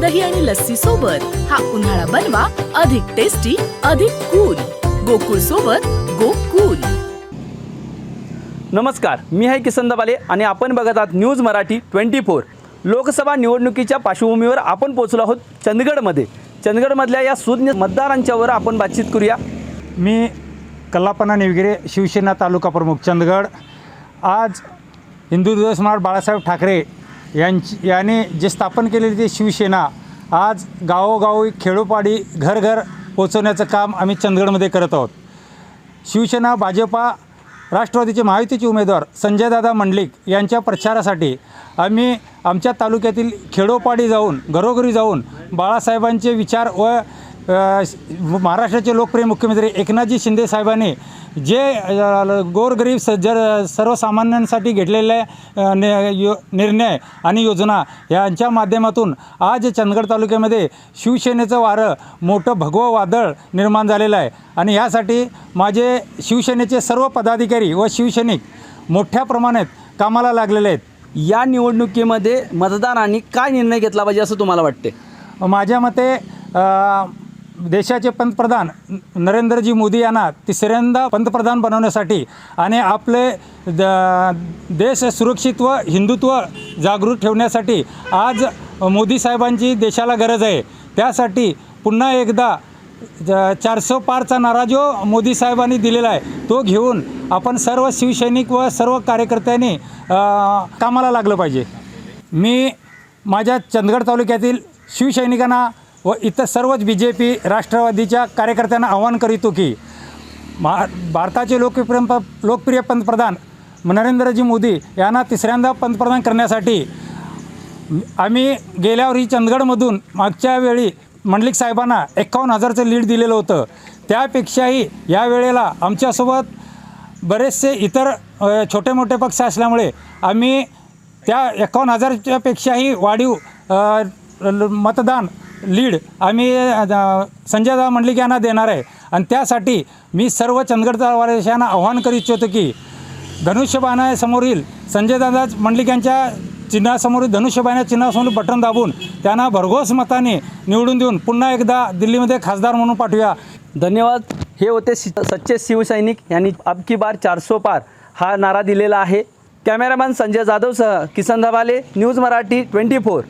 दही आणि लस्सी सोबत हा उन्हाळा बनवा अधिक टेस्टी अधिक कूल गोकुळ सोबत गोकुल नमस्कार मी आहे किसन दबाले आणि आपण बघत आहात news Marathi twenty four. Lok Sabha निवडणुकीच्या पार्श्वभूमीवर आपण पोहोचलो आहोत चंदगडमध्ये. चंदगडमधल्या या सुज्ञ मतदारांच्यावर आपण बातचीत करूया. मी कल्लापना निवगिरे शिवसेना तालुका प्रमुख चंदगड. आज हिंदू दिवसमार बाळासाहेब ठाकरे यांची याने जे स्थापन केलेली ती शिवसेना आज गावोगावी खेडोपाडी घर घर पोचवण्याचं काम आम्ही चंदगडमध्ये करत आहोत. शिवसेना भाजपा राष्ट्रवादीचे महायुतीचे उमेदवार संजयदादा मंडलिक यांच्या प्रचारासाठी आम्ही आमच्या तालुक्यातील खेडोपाडी जाऊन घरोघरी जाऊन बाळासाहेबांचे विचार व महाराष्ट्राचे लोकप्रिय मुख्यमंत्री एकनाथजी शिंदे साहेबांनी जे गोरगरीब स जर सर्वसामान्यांसाठी घेतलेले यो निर्णय आणि योजना यांच्या माध्यमातून आज चंदगड तालुक्यामध्ये शिवसेनेचं वारं मोठं भगवं वादळ निर्माण झालेलं आहे. आणि यासाठी माझे शिवसेनेचे सर्व पदाधिकारी व शिवसैनिक मोठ्या प्रमाणात कामाला लागलेले आहेत. या निवडणुकीमध्ये मतदारांनी काय निर्णय घेतला पाहिजे असं तुम्हाला वाटते माझ्या मते देशाचे पंतप्रधान नरेंद्रजी मोदी यांना तिसऱ्यांदा पंतप्रधान बनवण्यासाठी आणि आपले द देश सुरक्षित व हिंदुत्व जागृत ठेवण्यासाठी आज मोदी साहेबांची देशाला गरज आहे. त्यासाठी पुन्हा एकदा चारसो पारचा नारा जो मोदी साहेबांनी दिलेला आहे तो घेऊन आपण सर्व शिवसैनिक व सर्व कार्यकर्त्यांनी कामाला लागलं पाहिजे. मी माझ्या चंदगड तालुक्यातील शिवसैनिकांना व इतर सर्वच बी जे पी राष्ट्रवादीच्या कार्यकर्त्यांना आवाहन करीतो की मा भारताचे लोकप्रिय प- लोकप्रिय पंतप्रधान नरेंद्रजी मोदी यांना तिसऱ्यांदा पंतप्रधान करण्यासाठी आम्ही गेल्यावरही चंदगडमधून मागच्या वेळी मंडलिक साहेबांना एकावन्न हजारचं लीड दिलेलं होतं. त्यापेक्षाही या वेळेला आमच्यासोबत बरेचसे इतर छोटे मोठे पक्ष असल्यामुळे आम्ही त्या एकावन्न हजारच्यापेक्षाही वाढीव ल- मतदान लीड आम्ही संजयदा मंडलिक यांना देणार आहे. आणि त्यासाठी मी सर्व चंदगडचा वारशांना आव्हान करू इच्छितो की धनुष्यबाणासमोरील संजयदादा मंडलिक यांच्या चिन्हासमोरील धनुष्यबाण्या चिन्हासमोर बटन दाबून त्यांना भरघोस मताने निवडून देऊन पुन्हा एकदा दिल्लीमध्ये खासदार म्हणून पाठवूया. धन्यवाद. हे होते शि सच्चे शिवसैनिक यांनी अब की बार चारसो पार हा नारा दिलेला आहे. Cameraman Sanjay जाधवसह Kisan Dhabale news Marathi twenty four.